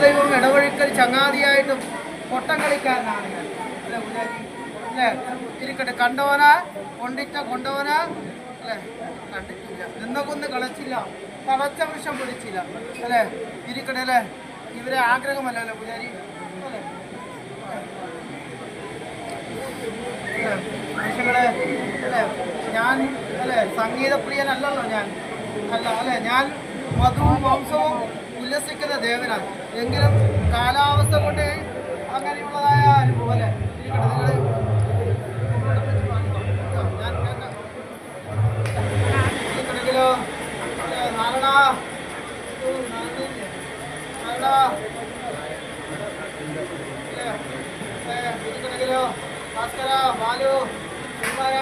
സർവദൈവം ഇടവഴിക്കൽ ചങ്ങാതിയായിട്ടും പൊട്ടം കളിക്കാരനാണ് ഞാൻ. അല്ലേ ഇരിക്കട്ടെ കണ്ടവന കൊണ്ടിച്ച കൊണ്ടവന അല്ലേ? കണ്ടിട്ടില്ല. നിന്നകൊന്ന് കളിച്ചില്ല. തളച്ച വൃക്ഷം പിടിച്ചില്ല. അല്ലേ? ഇരിക്കട്ടെ അല്ലേ? ഇവരെ ആഗ്രഹമല്ലല്ലോ പൂജാരി? അല്ലേ? അല്ലേ? ഞാൻ അല്ലേ? സംഗീതപ്രിയനല്ലല്ലോ ഞാൻ. അല്ല അല്ലേ? ഞാൻ മധുവും മാംസവും ഉല്ലസിക്കുന്ന ദേവനാണ്. എങ്കിലും കാലാവസ്ഥ കൊണ്ട് അങ്ങനെയുള്ളതായ അനുഭവം അല്ലേ? നിങ്ങൾ ബാലു കുമാര